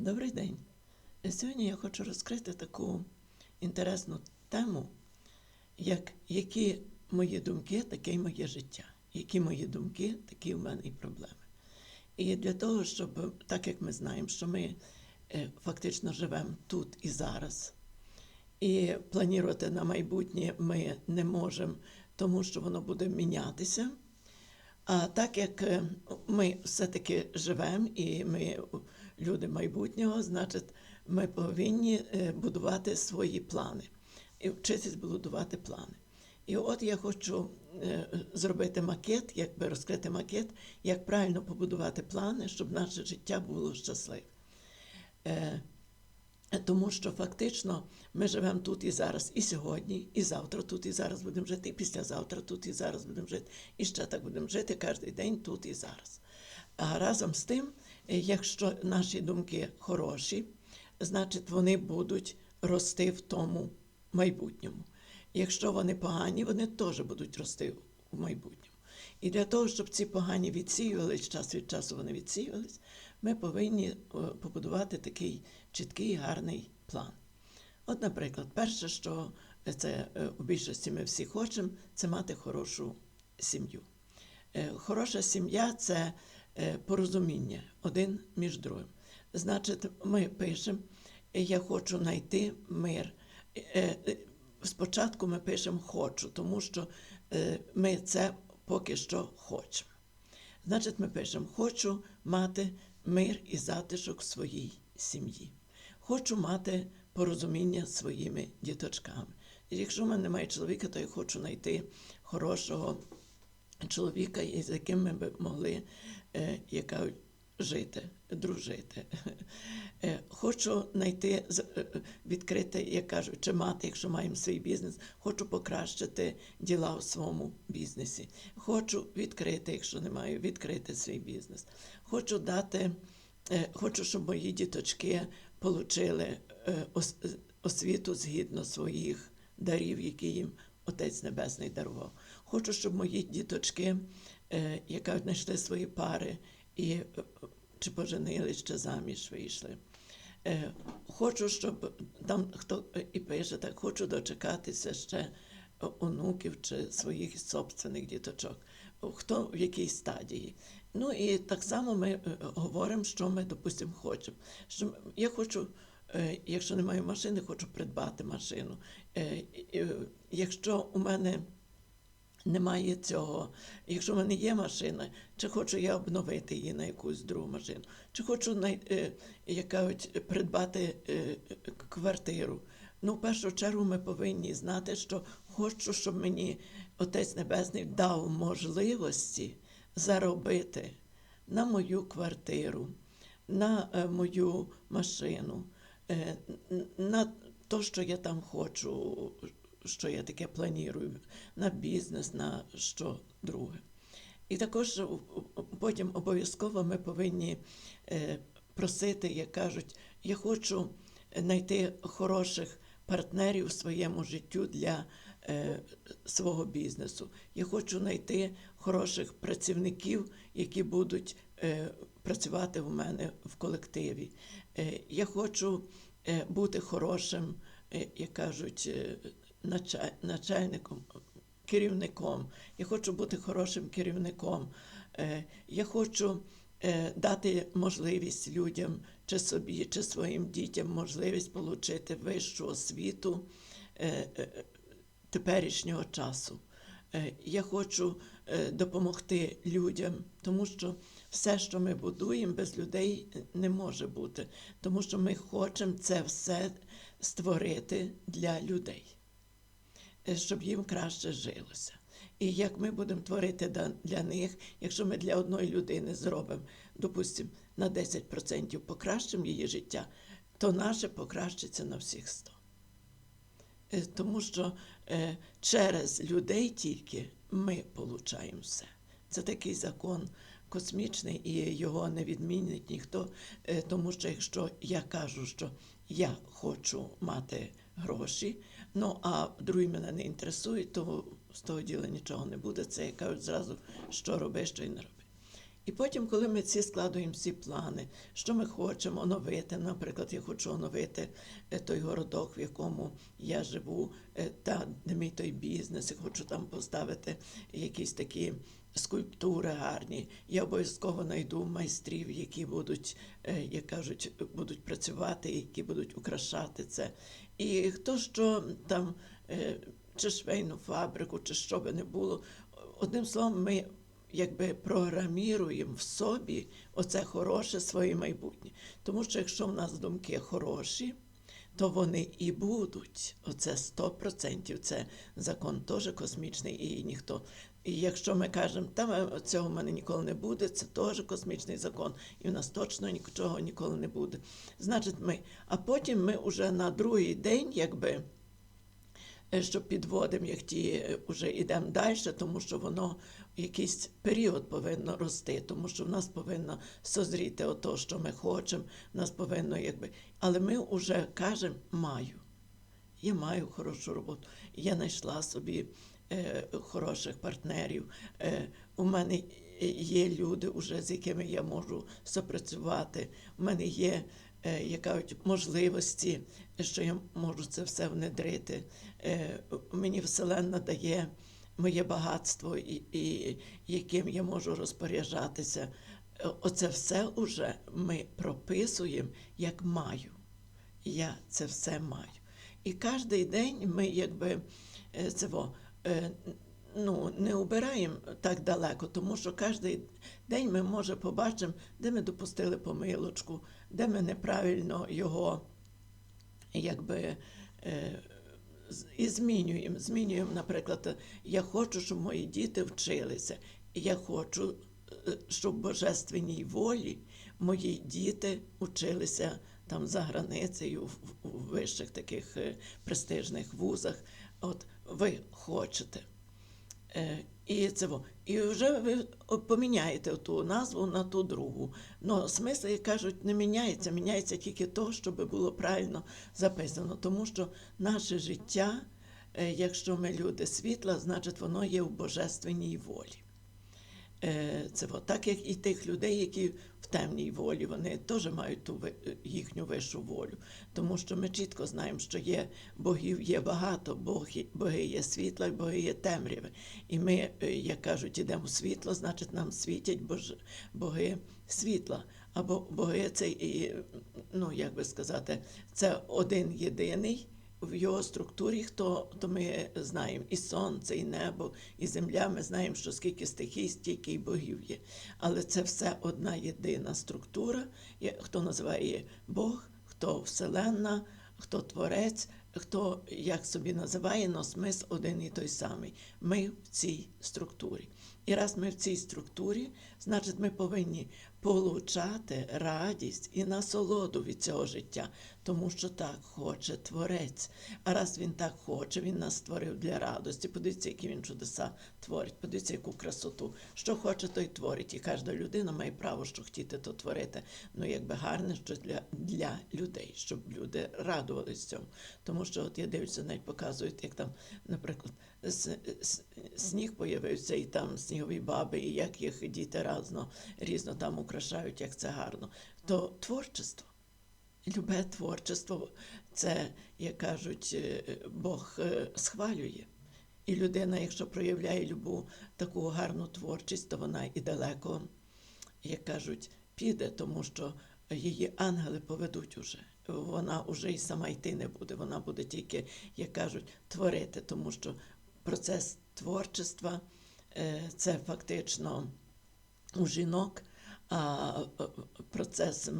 Добрий день. Сьогодні я хочу розкрити таку інтересну тему, як які мої думки, таке й моє життя. Які мої думки, такі в мене і проблеми. І для того, щоб, так як ми знаємо, що ми е, фактично живемо тут і зараз, і планувати на майбутнє ми не можемо, тому що воно буде мінятися. А так як е, ми все-таки живемо і ми люди майбутнього, значить, ми повинні е, будувати свої плани і вчитись будувати плани. І от я хочу е, зробити макет, якби розкрити макет, як правильно побудувати плани, щоб наше життя було щасливе. Тому що фактично ми живемо тут і зараз, і сьогодні, і завтра тут і зараз будемо жити, і післязавтра тут і зараз будемо жити, і ще так будемо жити кожен день тут і зараз. А разом з тим, якщо наші думки хороші, значить вони будуть рости в тому майбутньому. Якщо вони погані, вони теж будуть рости в майбутньому. І для того, щоб ці погані відсіювались, час від часу вони відсіювались, ми повинні е, побудувати такий чіткий, гарний план. От, наприклад, перше, що це е, у більшості ми всі хочемо, це мати хорошу сім'ю. Е, Хороша сім'я це е, порозуміння один між другим. Значить, ми пишемо, я хочу знайти мир. Е, е, Спочатку ми пишемо хочу, тому що е, ми це поки що хочемо. Значить, ми пишемо: хочу мати мир і затишок в своїй сім'ї. Хочу мати порозуміння з своїми діточками. Якщо в мене немає чоловіка, то я хочу знайти хорошого чоловіка, з яким ми б могли е, яка, жити, дружити. Е, Хочу знайти, е, е, відкрити, як кажуть, чи мати, якщо маємо свій бізнес, хочу покращити діла у своєму бізнесі. Хочу відкрити, якщо не маю, відкрити свій бізнес. Хочу дати, е, хочу, щоб мої діточки отримали освіту згідно своїх дарів, які їм Отець Небесний дарував. Хочу, щоб мої діточки, е, яка знайшли свої пари, і е, чи поженились, чи заміж вийшли. Е, Хочу, щоб там хто е, і пише, так хочу дочекатися ще е, онуків чи своїх собственних діточок, хто в якій стадії. Ну і так само ми е, говоримо, що ми, допустимо, хочемо. Що я хочу, е, якщо не маю машини, хочу придбати машину. Е, е, Якщо у мене немає цього. Якщо в мене є машина, чи хочу я обновити її на якусь другу машину, чи хочу най- е, як кажуть, придбати е, квартиру. Ну, в першу чергу ми повинні знати, що хочу, щоб мені Отець Небесний дав можливості заробити на мою квартиру, на е, мою машину, на те, що я там хочу, що я таке планую, на бізнес, на що друге. І також у- у- потім обов'язково ми повинні е, просити, як кажуть, я хочу знайти хороших партнерів у своєму життю для е, свого бізнесу. Я хочу знайти хороших працівників, які будуть е, працювати в мене в колективі. Е, я хочу е, бути хорошим, е, як кажуть, е, начальником, керівником. Я хочу бути хорошим керівником. Е, Я хочу е, дати можливість людям, чи собі, чи своїм дітям можливість отримати вищу освіту е, теперішнього часу. Я хочу допомогти людям, тому що все, що ми будуємо, без людей не може бути, тому що ми хочемо це все створити для людей, щоб їм краще жилося. І як ми будемо творити для них, якщо ми для одної людини зробимо, допустимо, на 10% покращимо її життя, то наше покращиться на всіх 100. Е, Тому що е, через людей тільки ми получаємо все. Це такий закон космічний, і його не відмінить ніхто. Е, тому що якщо я кажу, що я хочу мати гроші, ну а другі мене не інтересують, то з того діла нічого не буде. Це я кажу зразу, що роби, що й не роби. І потім, коли ми ці складуємо всі плани, що ми хочемо оновити, наприклад, я хочу оновити е, той городок, в якому я живу, е, та мій той бізнес, я хочу там поставити якісь такі скульптури гарні. Я обов'язково знайду майстрів, які будуть, е, як кажуть, будуть працювати, які будуть украшати це. І хто що там, е, чи швейну фабрику, чи що би не було. Одним словом, ми якби програміруємо в собі оце хороше своє майбутнє. Тому що якщо в нас думки хороші, то вони і будуть. Оце 100%. Це закон теж космічний, і ніхто. І якщо ми кажемо, та цього в мене ніколи не буде, це теж космічний закон, і в нас точно нічого ніколи не буде. Значить, ми. А потім ми вже на другий день, якби. е, Що підводимо, як ті вже йдемо далі, тому що воно якийсь період повинно рости, тому що в нас повинно созріти ото, що ми хочемо, в нас повинно якби. Але ми вже кажемо маю. Я маю хорошу роботу. Я знайшла собі е, хороших партнерів. Е, у мене є люди, уже, з якими я можу сопрацювати. У мене є е, як можливості, що я можу це все внедрити. Е, мені Вселенна дає моє багатство, і, і яким я можу розпоряджатися. Е, Оце все уже ми прописуємо як маю. Я це все маю. І кожен день ми якби е, е, ну, не обираємо так далеко, тому що кожен день ми може побачимо, де ми допустили помилочку, де ми неправильно його якби. е, І змінюємо. Змінюємо, наприклад, я хочу, щоб мої діти вчилися. Я хочу, е, щоб в божественній волі мої діти вчилися там за границею, в, вищих таких е, престижних вузах. От ви хочете. Е, І це. І вже ви поміняєте ту назву на ту другу. Але смисл, як кажуть, не міняється, міняється тільки то, щоб було правильно записано. Тому що наше життя, е, якщо ми люди світла, значить воно є в божественній волі. Е, Це так як і тих людей, які в темній волі, вони теж мають ту їхню вищу волю. Тому що ми чітко знаємо, що є богів, є багато, боги, боги є світла, боги є темряви. І ми, е, як кажуть, ідемо в світло, значить нам світять бож, боги світла. Або боги це, ну як би сказати, це один єдиний в його структурі, хто то ми знаємо і сонце, і небо, і земля. Ми знаємо, що скільки стихій, стільки і богів є. Але це все одна єдина структура. Хто називає Бог, хто Вселенна, хто Творець, хто як собі називає, но смисл один і той самий. Ми в цій структурі. І раз ми в цій структурі, значить, ми повинні получати радість і насолоду від цього життя, тому що так хоче Творець. А раз він так хоче, він нас створив для радості. Подивіться, які він чудеса творить, подивіться, яку красоту. Що хоче, то й творить. І кожна людина має право, що хотіти, то творити. Ну, якби гарне, що для, для людей, щоб люди радувались цьому. Тому що от я дивлюся, навіть показують, як там, наприклад, сніг появився, і там снігові баби, і як їх діти разно різно там украшають, як це гарно. То творчество. Любе творчество, це, як кажуть, е, Бог е, схвалює. І людина, якщо проявляє любу таку гарну творчість, то вона і далеко, як кажуть, піде, тому що її ангели поведуть уже. Вона вже і сама йти не буде. Вона буде тільки, як кажуть, творити, тому що процес творчества е, це фактично у жінок, а е, процес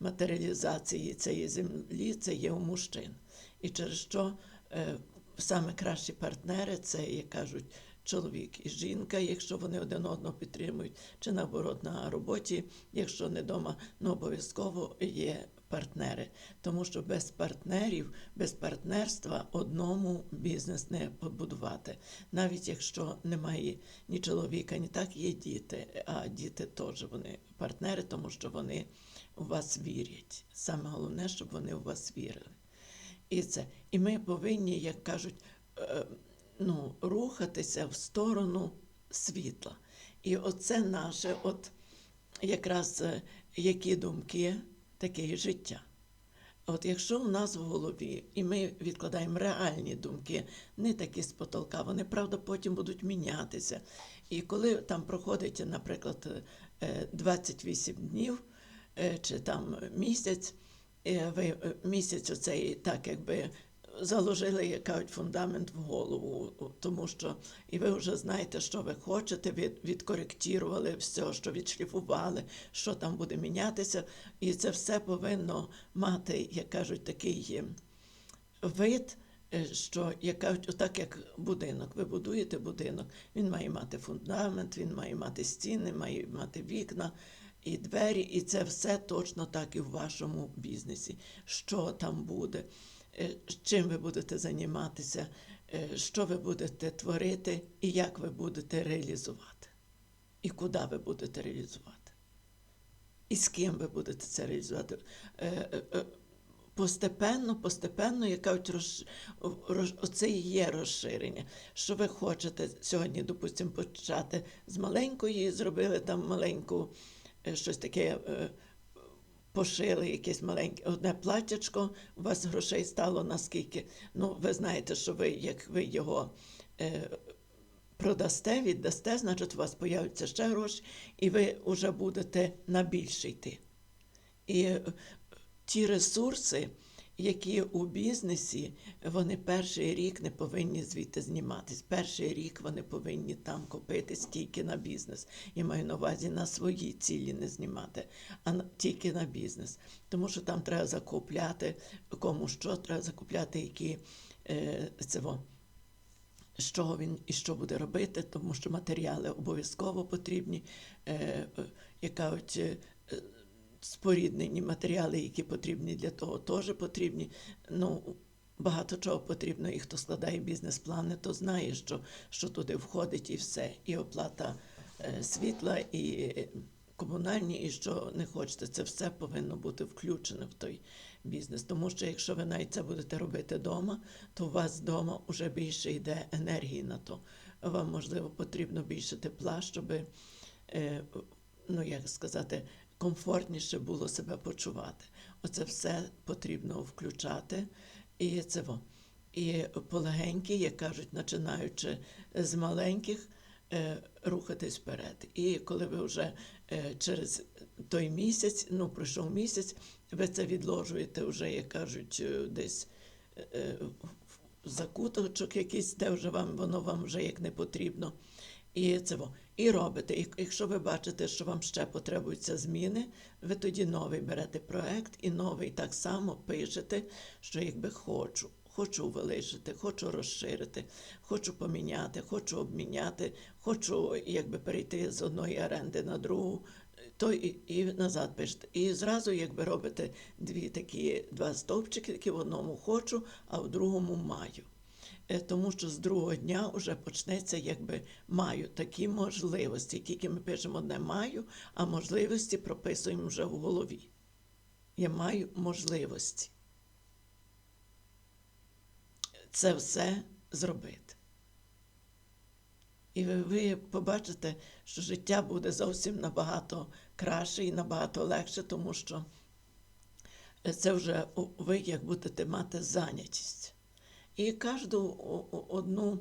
матеріалізації цієї землі це є у мужчин. І через що е, саме кращі партнери це, як кажуть, чоловік і жінка, якщо вони один одного підтримують, чи наоборот на роботі, якщо не вдома, ну обов'язково є партнери. Тому що без партнерів, без партнерства одному бізнес не побудувати. Навіть якщо немає ні чоловіка, ні так є діти, а діти теж вони партнери, тому що вони у вас вірять. Саме головне, щоб вони у вас вірили. І це. І ми повинні, як кажуть, е, ну, рухатися в сторону світла. І оце наше, от якраз е, які думки, таке і життя. От якщо в нас в голові, і ми відкладаємо реальні думки, не такі з потолка, вони правда потім будуть мінятися. І коли там проходить, наприклад, е, 28 днів е, чи там місяць, е, ви е, місяць оцей так якби заложили як кажуть, фундамент в голову, тому що і ви вже знаєте, що ви хочете, від, відкоректірували все, що відшліфували, що там буде мінятися, і це все повинно мати, як кажуть, такий е, вид. е, Що як кажуть, отак як будинок, ви будуєте будинок, він має мати фундамент, він має мати стіни, має мати вікна і двері, і це все точно так і в вашому бізнесі. Що там буде, чим ви будете займатися, е, що ви будете творити і як ви будете реалізувати, і куди ви будете реалізувати, і з ким ви будете це реалізувати. Е, е, е, Постепенно, постепенно, як кажуть, роз, роз, оце і є розширення. Що ви хочете сьогодні, допустимо, почати з маленької, зробили там маленьку е, щось таке, е, пошили якесь маленьке одне платячко, у вас грошей стало наскільки. Ну, ви знаєте, що ви, як ви його е, продасте, віддасте, значить, у вас появляться ще гроші, і ви вже будете на більше йти. І е, ті ресурси, які у бізнесі, вони перший рік не повинні звідти зніматись. Перший рік вони повинні там купити стільки на бізнес. Я маю на увазі на свої цілі не знімати, а тільки на бізнес. Тому що там треба закупляти кому що, треба закупляти, які е, це що він і що буде робити, тому що матеріали обов'язково потрібні. Е, е, як кажуть, е, споріднені матеріали, які потрібні для того, теж потрібні. Ну, багато чого потрібно, і хто складає бізнес-плани, то знає, що, що туди входить і все. І оплата е, світла, і е, комунальні, і що не хочете. Це все повинно бути включено в той бізнес. Тому що якщо ви навіть це будете робити вдома, то у вас вдома вже більше йде енергії на то. Вам, можливо, потрібно більше тепла, щоб, е, ну як сказати, комфортніше було себе почувати. Оце все потрібно включати. І це во. І полегенькі, як кажуть, починаючи з маленьких, е, рухатись вперед. І коли ви вже е, через той місяць, ну пройшов місяць, ви це відложуєте вже, як кажуть, е, десь в закуточок якийсь, де вже вам воно вам вже як не потрібно. І це. І робите. І якщо ви бачите, що вам ще потребуються зміни, ви тоді новий берете проект і новий так само пишете, що якби хочу. Хочу увеличити, хочу розширити, хочу поміняти, хочу обміняти, хочу якби перейти з одної оренди на другу, то і, і назад пишете. І зразу якби робите дві такі два стовпчики, які в одному хочу, а в другому маю. Е, тому що з другого дня вже почнеться, якби маю такі можливості. Тільки ми пишемо одне маю, а можливості прописуємо вже в голові. Я маю можливості. Це все зробити. І ви, ви побачите, що життя буде зовсім набагато краще і набагато легше, тому що це вже ви як будете мати зайнятість. І кожну одну,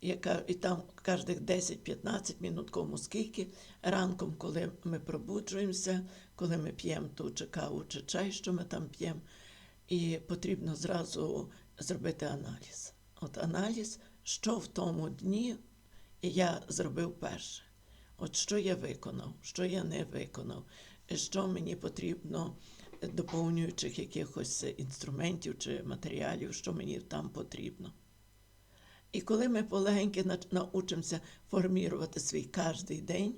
яка і там кожних 10-15 минут кому скільки, ранком, коли ми пробуджуємося, коли ми п'ємо ту чи каву, чи чай, що ми там п'ємо, і потрібно зразу зробити аналіз. От аналіз, що в тому дні я зробив перше. От що я виконав, що я не виконав, що мені потрібно доповнюючих якихось інструментів чи матеріалів, що мені там потрібно. І коли ми полегеньки научимося формувати свій кожний день,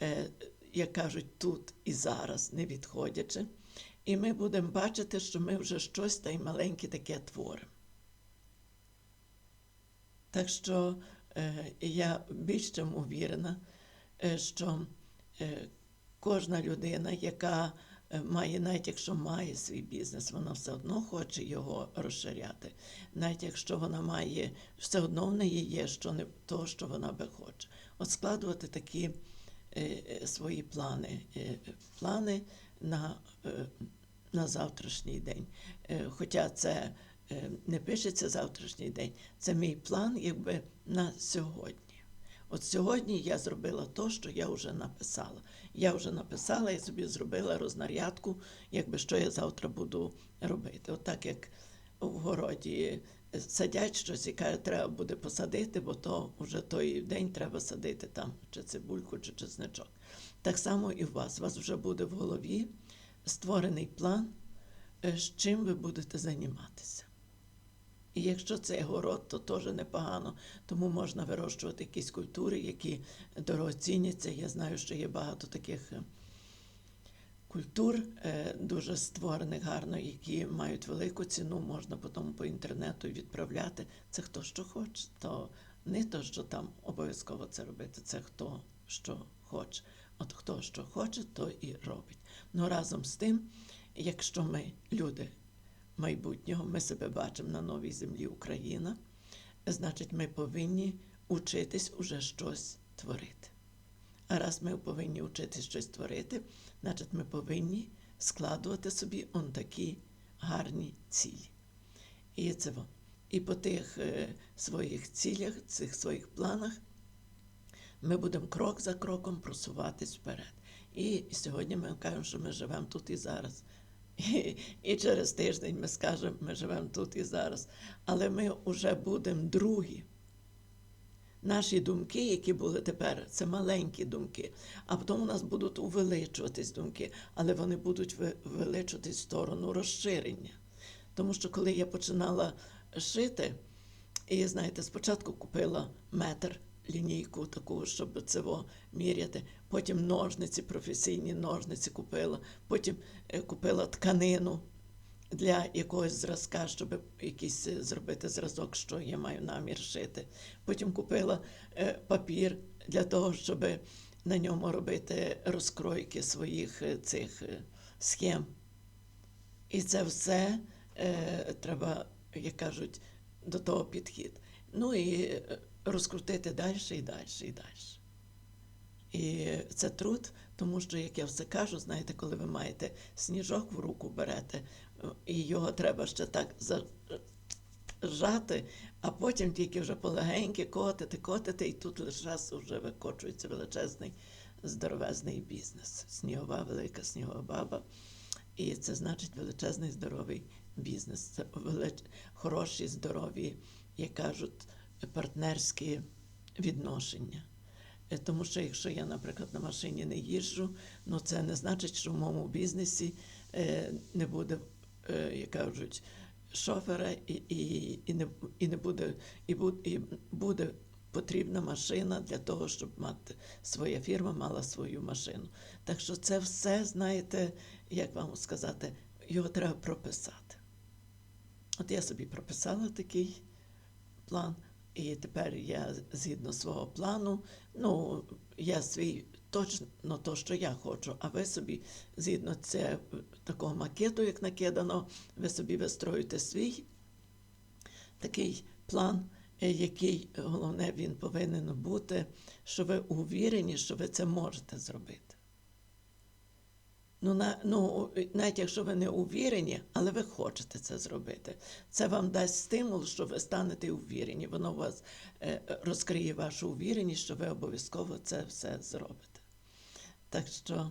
е, як кажуть, тут і зараз, не відходячи, і ми будемо бачити, що ми вже щось та й маленьке таке творимо. Так що е, я більш чим увірена, е, що кожна людина, яка має, навіть якщо має свій бізнес, вона все одно хоче його розширяти. Навіть якщо вона має, все одно в неї є що не то, що вона би хоче. От складувати такі е, свої плани, е, плани на, е, на завтрашній день. Е, Хоча це е, не пишеться завтрашній день, це мій план якби на сьогодні. От сьогодні я зробила то, що я вже написала. Я вже написала і собі зробила рознарядку, якби що я завтра буду робити. От так як в городі садять щось і треба буде посадити, бо то вже той день треба садити там чи цибульку, чи чесничок. Так само і у вас. У вас вже буде в голові створений план, е, з чим ви будете займатися. І якщо це город, то теж непогано, тому можна вирощувати якісь культури, які дорогоцінняться. Я знаю, що є багато таких е, культур, е, дуже створених гарно, які мають велику ціну, можна потім по інтернету відправляти. Це хто що хоче. То не то, що там обов'язково це робити, це хто що хоче. От хто що хоче, то і робить. Ну разом з тим, якщо ми люди майбутнього, ми себе бачимо на новій землі Україна, значить, ми повинні учитись уже щось творити. А раз ми повинні вчитись щось творити, значить ми повинні складувати собі он такі гарні цілі. І це. І по тих е, своїх цілях, цих своїх планах ми будемо крок за кроком просуватись вперед. І сьогодні ми кажемо, що ми живемо тут і зараз. І, і через тиждень ми скажемо, ми живемо тут і зараз. Але ми вже будемо другі. Наші думки, які були тепер, це маленькі думки, а потім у нас будуть увеличуватись думки, але вони будуть увеличуватись в сторону розширення. Тому що коли я починала шити, і знаєте, спочатку купила метр лінійку таку, щоб цього міряти, потім ножниці, професійні ножниці купила, потім е, купила тканину для якогось зразка, щоб якийсь е, зробити зразок, що я маю намір шити. Потім купила е, папір для того, щоб на ньому робити розкройки своїх цих схем. І це все е, треба, як кажуть, до того підхід. Ну і розкрутити далі і далі і далі. І це труд, тому що, як я все кажу, знаєте, коли ви маєте сніжок в руку берете, і його треба ще так зажати, а потім тільки вже полегеньки котити, котити, і тут лише вже викочується величезний здоровезний бізнес. Снігова, велика снігова баба. І це значить величезний здоровий бізнес. Це велич... хороші, здорові, як кажуть, партнерські відношення. Е, Тому що якщо я, наприклад, на машині не їжджу, ну це не значить, що в моєму бізнесі е, не буде, е, як кажуть, шофера і, і, і, не, і не буде, і, бу- і буде потрібна машина для того, щоб мати своя фірма мала свою машину. Так що це все, знаєте, як вам сказати, його треба прописати. От я собі прописала такий план, і тепер я згідно свого плану, ну, я свій точно то, що я хочу, а ви собі, згідно це, такого макету, як накидано, ви собі вистроюєте свій такий план, е, який головне він повинен бути, що ви увірені, що ви це можете зробити. Ну, на, ну, навіть якщо ви не увірені, але ви хочете це зробити, це вам дасть стимул, що ви станете увірені. Воно вас е, розкриє вашу увіреність, що ви обов'язково це все зробите. Так що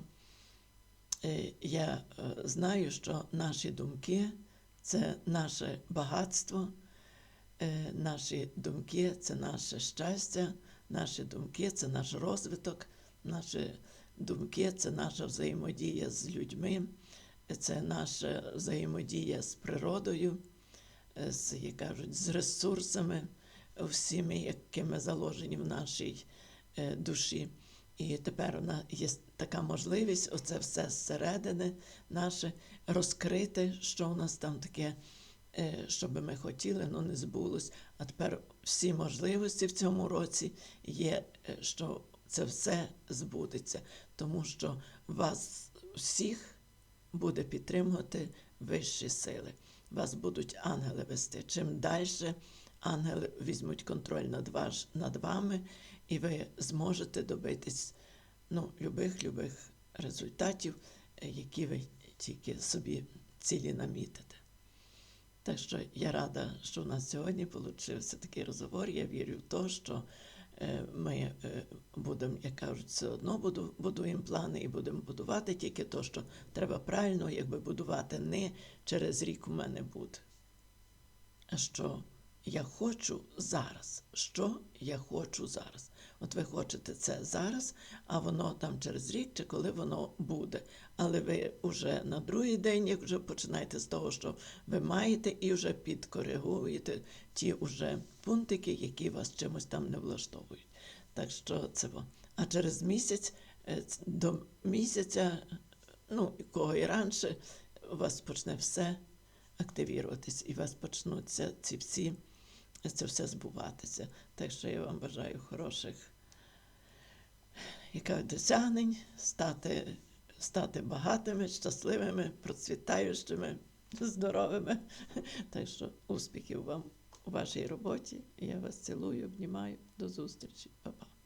е, я е, знаю, що наші думки це наше багатство, е, наші думки це наше щастя, наші думки це наш розвиток, наші думки це наша взаємодія з людьми, це наша взаємодія з природою, е, з, як кажуть, з ресурсами, всіми, якими заложені в нашій е, душі. І тепер у нас є така можливість оце все зсередини наше розкрити, що у нас там таке, е, що би ми хотіли, але не збулось. А тепер всі можливості в цьому році є, що це все збудеться, тому що вас всіх буде підтримувати вищі сили. Вас будуть ангели вести. Чим далі ангели візьмуть контроль над, ваш, над вами, і ви зможете добитись ну, любих, любих результатів, е, які ви тільки собі цілі намітите. Так що я рада, що у нас сьогодні получився такий розговор. Я вірю в те, що ми е, будемо, як кажуть, все одно буду- будуємо плани і будемо будувати тільки то, що треба правильно, якби будувати не через рік у мене буде. А що я хочу зараз. Що я хочу зараз? От ви хочете це зараз, а воно там через рік чи коли воно буде. Але ви вже на другий день, як вже починаєте з того, що ви маєте, і вже підкоригуєте ті вже пунктики, які вас чимось там не влаштовують. Так що це. А через місяць е, до місяця, ну, кого і раніше, у вас почне все активіруватись, і у вас почнуться ці всі, це все збуватися. Так що я вам бажаю хороших досягнень, стати, стати багатими, щасливими, процвітаючими, здоровими. Так що успіхів вам у вашій роботі. Я вас цілую, обнімаю. До зустрічі, Па-па.